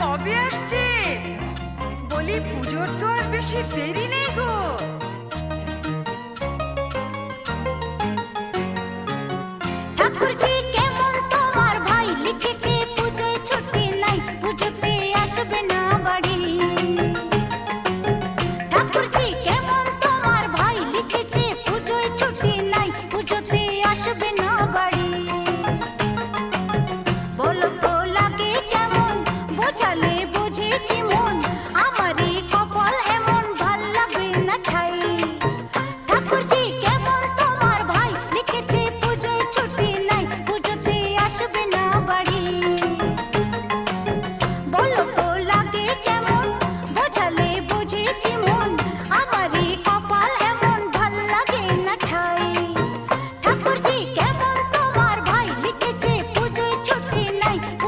কবে আসছে? বলি পুজোর তো আর বেশি দেরি নেই। ঠাকুরজি কেমন তোমার ভাই? লিখেছে পুজোয় ছুটি নাই পুজোতে আসবে না